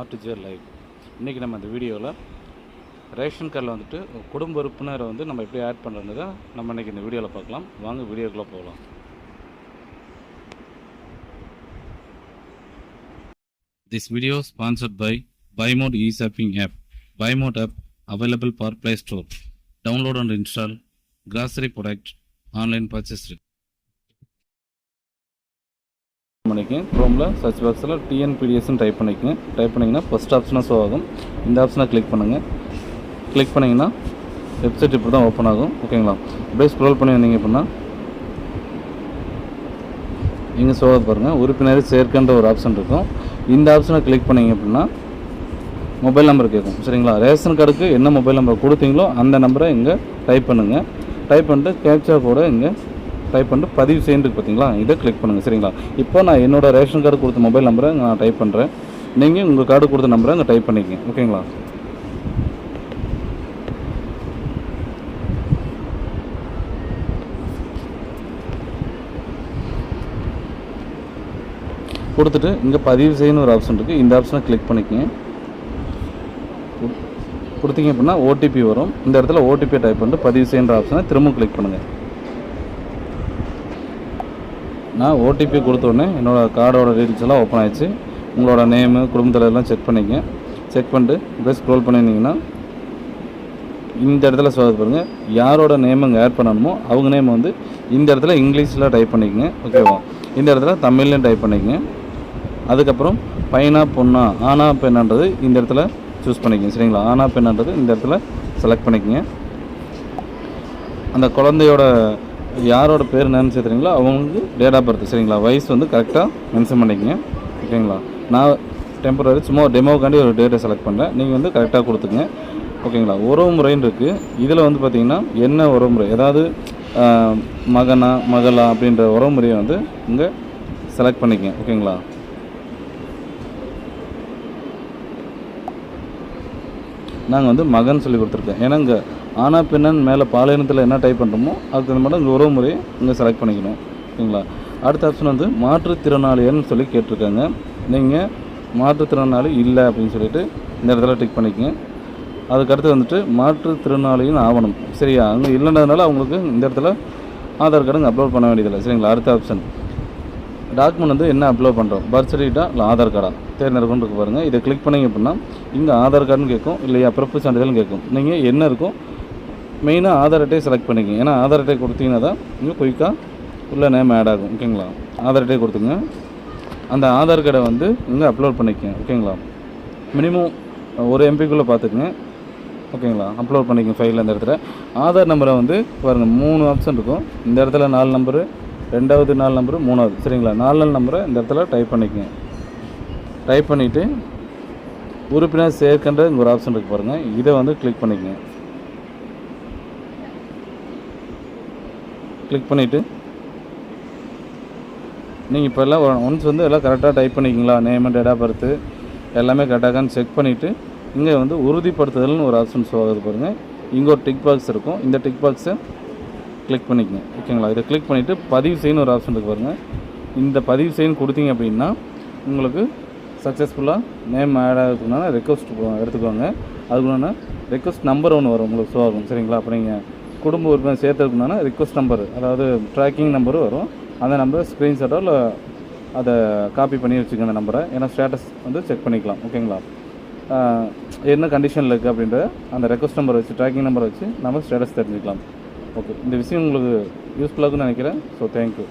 ஆர்டிஜிஆர் live இன்றைக்கி நம்ம இந்த வீடியோவில் ரேஷன் கார்டில் வந்துட்டு குடும்ப உறுப்பினரை வந்து நம்ம எப்படி ஆட் பண்ணுறதை நம்ம இன்றைக்கி இந்த வீடியோவில் பார்க்கலாம் வாங்க வீடியோக்குள்ளே போகலாம் This video is sponsored by Buymode e-shopping app. Buymode app available for Play Store. Download and install grocery product online purchase. பண்ணிக்கங்க. க்ரோமில் சர்ச் பாக்ஸில் டிஎன்பிடிஎஸ்ன்னு டைப் பண்ணிக்கோங்க. டைப் பண்ணிங்கன்னா ஃபஸ்ட் ஆப்ஷனாக ஷோ ஆகும். இந்த ஆப்ஷனை கிளிக் பண்ணுங்கள் கிளிக் பண்ணிங்கன்னா வெப்சைட் இப்படி தான் ஓப்பன் ஆகும் ஓகேங்களா அப்படியே ஸ்க்ரோல் பண்ணி வந்தீங்க அப்படின்னா இங்கே ஷோ பாருங்கள் உறுப்பினர் சேர்க்கின்ற ஒரு ஆப்ஷன் இருக்கும். இந்த ஆப்ஷனை கிளிக் பண்ணீங்க அப்படின்னா மொபைல் நம்பர் கேட்கும். சரிங்களா? ரேஷன் கார்டுக்கு என்ன மொபைல் நம்பர் கொடுத்தீங்களோ அந்த நம்பரை இங்கே டைப் பண்ணுங்கள் டைப் பண்ணிட்டு கேப்சா கூட இங்கே டைப் பண்ணிட்டு பதிவு செய்யுறது பார்த்தீங்களா இதை கிளிக் பண்ணுங்கள் சரிங்களா? இப்போ நான் என்னோடய ரேஷன் கார்டு கொடுத்த மொபைல் நம்பரை நான் டைப் பண்ணுறேன் நீங்கள் உங்கள் கார்டு கொடுத்த நம்பரை அங்கே டைப் பண்ணிக்கங்க ஓகேங்களா கொடுத்துட்டு இங்கே பதிவு செய்யணும் ஒரு ஆப்ஷன் இருக்குது இந்த ஆப்ஷனை கிளிக் பண்ணிக்கங்க. கொடுத்தீங்க அப்படின்னா ஓடிபி வரும். இந்த இடத்துல ஓடிபி டைப் பண்ணிட்டு பதிவு செய்யுன்ற ஆப்ஷனை திரும்ப கிளிக் பண்ணுங்கள் நான் ஓடிபி கொடுத்தோடனே என்னோடய கார்டோட டீட்டெயில்ஸ் எல்லாம் ஓப்பன் ஆயிடுச்சு. உங்களோட நேமு குடும்பத்தில் எல்லாம் செக் பண்ணிக்கங்க செக் பண்ணிட்டு இப்படியே ஸ்க்ரோல் பண்ணியிருந்தீங்கன்னா இந்த இடத்துல சொல்ல பாருங்கள் யாரோட நேம் அங்கே ஆட் பண்ணணுமோ அவங்க நேம் வந்து இந்த இடத்துல இங்கிலீஷில் டைப் பண்ணிக்கங்க. ஓகேவா இந்த இடத்துல தமிழ்லையும் டைப் பண்ணிக்கங்க. அதுக்கப்புறம் பையனா பொண்ணா ஆனா பெண்ணான்றது இந்த இடத்துல சூஸ் பண்ணிக்கங்க. சரிங்களா? ஆனா பெண்ணான்றது இந்த இடத்துல செலக்ட் பண்ணிக்கங்க. அந்த குழந்தையோட யாரோட பேர் என்னன்னு சேர்த்துறீங்களோ அவங்களுக்கு டேட் ஆஃப் பர்த் சரிங்களா? வயசு வந்து கரெக்டாக மென்ஷன் பண்ணிக்கங்க. ஓகேங்களா? நான் டெம்பரரி சும்மா டெமோக்காண்டி ஒரு டேட்டை செலக்ட் பண்ணுறேன் நீங்கள் வந்து கரெக்டாக கொடுத்துங்க ஓகேங்களா? உறவு முறைன்னு இருக்குது இதில் வந்து பார்த்திங்கன்னா என்ன உறவு முறை? ஏதாவது மகனா மகளா அப்படின்ற உறவு முறையை வந்து இங்கே செலக்ட் பண்ணிக்கங்க. ஓகேங்களா? நாங்கள் வந்து மகன் சொல்லி கொடுத்துருக்கேன். ஏன்னா இங்கே ஆனா பெண்ணன் மேலே பாலினத்தில் என்ன டைப் பண்ணுறோமோ அதுக்கு தகுந்த மாதிரி உறவு முறையை நீங்கள் செலக்ட் பண்ணிக்கணும். ஓகேங்களா அடுத்த ஆப்ஷன் வந்து மாற்றுத்திறனாளியன்னு சொல்லி கேட்டிருக்காங்க. நீங்கள் மாற்றுத்திறனாளி இல்லை அப்படின்னு சொல்லிட்டு இந்த இடத்துல டிக் பண்ணிக்கங்க. அதுக்கு அடுத்து வந்துட்டு மாற்றுத்திறனாளியின் ஆவணம். சரியா? அங்கே இல்லைன்றதுனால அவங்களுக்கு இந்த இடத்துல ஆதார் கார்டு அப்லோட் பண்ண வேண்டியதில்லை. சரிங்களா? அடுத்த ஆப்ஷன் டாக்குமெண்ட் வந்து என்ன அப்லோட் பண்ணுறோம் பர்த் சர்டிஃபிகேட்டா இல்லை ஆதார் கார்டா தேர்ந்தெடுக்கணும் இருக்கு பாருங்கள் இதை கிளிக் பண்ணீங்க அப்படின்னா இங்கே ஆதார் கார்டுன்னு கேட்கும் இல்லையா? பிறப்பு சான்றிதழ்னு கேட்கும். நீங்கள் என்ன இருக்கும் மெயினாக ஆதார் அட்டையை செலக்ட் பண்ணிக்கங்க. ஏன்னா ஆதார் அட்டை கொடுத்தீங்கன்னா தான் இங்கே குயிக்காக உள்ள நேம் ஆட் ஆகும் ஓகேங்களா ஆதார் அட்டையை கொடுத்துங்க. அந்த ஆதார் கார்டை வந்து இங்கே அப்லோட் பண்ணிக்கங்க ஓகேங்களா மினிமம் ஒரு எம்பிக்குள்ளே பார்த்துக்குங்க. ஓகேங்களா அப்லோட் பண்ணிக்கங்க ஃபைலில் அந்த இடத்துல. ஆதார் நம்பரை வந்து பாருங்கள் மூணு ஆப்ஷன் இருக்கும். இந்த இடத்துல நாலு நம்பரு ரெண்டாவது நாலு நம்பரு மூணாவது சரிங்களா? நாலு நாலு நம்பரை இந்த இடத்துல டைப் பண்ணிக்கங்க. டைப் பண்ணிவிட்டு உறுப்பினர் சேர்க்கின்ற ஒரு ஆப்ஷன் இருக்குது பாருங்கள் இதை வந்து கிளிக் பண்ணிக்கங்க. கிளிக் பண்ணிவிட்டு நீங்கள் இப்போ எல்லாம் ஒன்ஸ் வந்து எல்லாம் கரெக்டாக டைப் பண்ணிக்கிங்களா நேம் டேட் ஆஃப் பர்த்து எல்லாமே கரெக்டாகான்னு செக் பண்ணிவிட்டு இங்கே வந்து உறுதிப்படுத்துதல்னு ஒரு ஆப்ஷன் ஷோ ஆகுது பாருங்கள் இங்கே ஒரு டிக் பாக்ஸ் இருக்கும். இந்த டிக் பாக்ஸை கிளிக் பண்ணிக்கங்க. ஓகேங்களா இதை கிளிக் பண்ணிவிட்டு பதிவு செய்யணும் ஒரு ஆப்ஷன் இருக்குது பாருங்கள் இந்த பதிவு செய்யணும் கொடுத்தீங்க அப்படின்னா உங்களுக்கு சக்ஸஸ்ஃபுல்லாக நேம் ஆட் ஆகிறதுக்குனால ரெக்வஸ்ட் எடுத்துக்கோங்க. அதுக்குன்னா ரெக்வஸ்ட் நம்பர் ஒன்று வரும். உங்களுக்கு ஷோ ஆகும். சரிங்களா? அப்போ நீங்கள் குடும்ப உறுப்பினர் சேர்த்துருக்குனால ரிக்வஸ்ட் நம்பர் அதாவது ட்ராக்கிங் நம்பரும் வரும். அந்த நம்பர் ஸ்க்ரீன்ஷாட்டோ இல்லை அதை காப்பி பண்ணி வச்சுக்கோங்க அந்த நம்பரை ஏன்னா ஸ்டேட்டஸ் வந்து செக் பண்ணிக்கலாம். ஓகேங்களா என்ன கண்டிஷனில் இருக்குது அப்படின்ற அந்த ரெக்வஸ்ட் நம்பர் வச்சு ட்ராக்கிங் நம்பர் வச்சு நம்ம ஸ்டேட்டஸ் தெரிஞ்சுக்கலாம். ஓகே இந்த விஷயம் உங்களுக்கு யூஸ்ஃபுல்லாக நினைக்கிறேன். So thank you